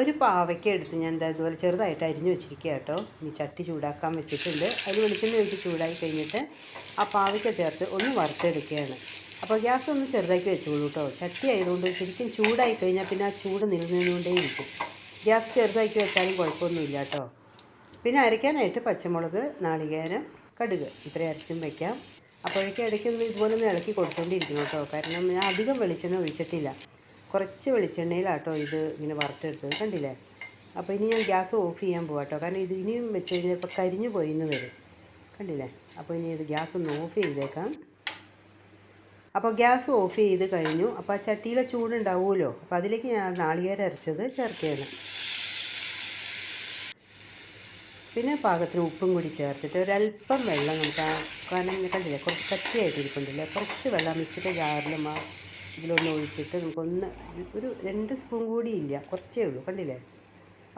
ഒരു പാവയ്ക്ക എടുത്ത് ഞാൻ എന്താ ഇതുപോലെ ചെറുതായിട്ട് അരിഞ്ഞു വെച്ചിരിക്കുക കേട്ടോ. ഇനി ചട്ടി ചൂടാക്കാൻ വെച്ചിട്ടുണ്ട്. അതിൽ വെളിച്ചെണ്ണ ഒഴിച്ച് ചൂടായി കഴിഞ്ഞിട്ട് ആ പാവയ്ക്ക ചേർത്ത് ഒന്ന് വറുത്തെടുക്കുകയാണ്. അപ്പോൾ ഗ്യാസ് ഒന്ന് ചെറുതാക്കി വെച്ചോളൂ കേട്ടോ. ചട്ടി ആയതുകൊണ്ട് ശരിക്കും ചൂടായി കഴിഞ്ഞാൽ പിന്നെ ആ ചൂട് നിലനിന്നുകൊണ്ടേ ഇരിക്കും. ഗ്യാസ് ചെറുതാക്കി വെച്ചാലും കുഴപ്പമൊന്നുമില്ല കേട്ടോ. പിന്നെ അരയ്ക്കാനായിട്ട് പച്ചമുളക് നാളികേരം കടുക് ഇത്രയും അരച്ചും വയ്ക്കാം അപ്പോഴേക്കും ഇടയ്ക്ക് ഒന്ന് ഇതുപോലെ ഒന്ന് ഇളക്കി കൊടുത്തുകൊണ്ടിരിക്കണം കേട്ടോ. കാരണം ഞാൻ അധികം വെളിച്ചെണ്ണ ഒഴിച്ചിട്ടില്ല. കുറച്ച് വെളിച്ചെണ്ണയിലാട്ടോ ഇത് ഇങ്ങനെ വറുത്തെടുത്തത്. കണ്ടില്ലേ? അപ്പോൾ ഇനി ഞാൻ ഗ്യാസ് ഓഫ് ചെയ്യാൻ പോകാം കേട്ടോ കാരണം ഇത് ഇനിയും വെച്ച് കഴിഞ്ഞാൽ ഇപ്പോൾ കരിഞ്ഞു പോയിന്ന് വരും. കണ്ടില്ലേ? അപ്പോൾ ഇനി ഇത് ഗ്യാസ് ഒന്ന് ഓഫ് ചെയ്തേക്കാം. അപ്പോൾ ഗ്യാസ് ഓഫ് ചെയ്ത് കഴിഞ്ഞു. അപ്പോൾ ആ ചട്ടിയിലെ ചൂടുണ്ടാവുമല്ലോ? അപ്പോൾ അതിലേക്ക് ഞാൻ നാളികേരം അരച്ചത് ചേർക്കുകയാണ്. പിന്നെ പാകത്തിന് ഉപ്പും കൂടി ചേർത്തിട്ട് ഒരല്പം വെള്ളം നമുക്ക് കാരണം കണ്ടില്ലേ? കുറച്ച് കട്ടിയായിട്ട് ഇരിപ്പുണ്ടല്ലേ കുറച്ച് വെള്ളം മിക്സിയുടെ ജാറിലും ആ ഇതിലൊന്ന് ഒഴിച്ചിട്ട് നമുക്കൊന്ന് ഒരു രണ്ട് സ്പൂൺ കൂടി ഇല്ല കുറച്ചേ ഉള്ളൂ കണ്ടില്ലേ?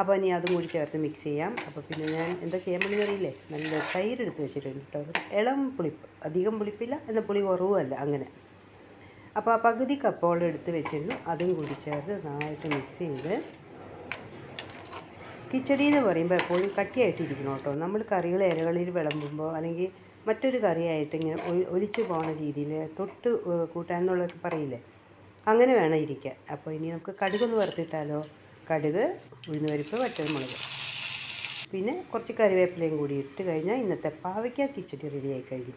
അപ്പോൾ ഇനി അതും കൂടി ചേർത്ത് മിക്സ് ചെയ്യാം. അപ്പോൾ പിന്നെ ഞാൻ എന്താ ചെയ്യാൻ വേണ്ടി അറിയില്ലേ? നല്ല തൈര് എടുത്ത് വെച്ചിട്ടുണ്ട് കേട്ടോ ഇളം പുളിപ്പ് അധികം പുളിപ്പില്ല എന്നാൽ പുളി കുറവുമല്ല അങ്ങനെ. അപ്പോൾ ആ പകുതി കപ്പോളം എടുത്ത് വെച്ചിരുന്നു. അതും കൂടി ചേർത്ത് നന്നായിട്ട് മിക്സ് ചെയ്ത് കിച്ചടി എന്ന് പറയുമ്പോൾ എപ്പോഴും കട്ടിയായിട്ടിരിക്കണം കേട്ടോ നമ്മൾ കറികൾ ഇലകളിൽ വിളമ്പുമ്പോൾ അല്ലെങ്കിൽ മറ്റൊരു കറിയായിട്ട് ഇങ്ങനെ ഒലിച്ചു പോകുന്ന രീതിയിൽ തൊട്ട് എന്നുള്ളതൊക്കെ പറയില്ലേ? അങ്ങനെ വേണം ഇരിക്കാൻ. അപ്പോൾ ഇനി നമുക്ക് കടുകൊന്ന് വറുത്തിട്ടാലോ? കടുക് ഉഴുന്നുപരിപ്പ് വറ്റൽമുളക്. പിന്നെ കുറച്ച് കറിവേപ്പിലയും കൂടി ഇട്ട് കഴിഞ്ഞാൽ ഇന്നത്തെ പാവയ്ക്ക കിച്ചടി റെഡിയായി കഴിഞ്ഞു.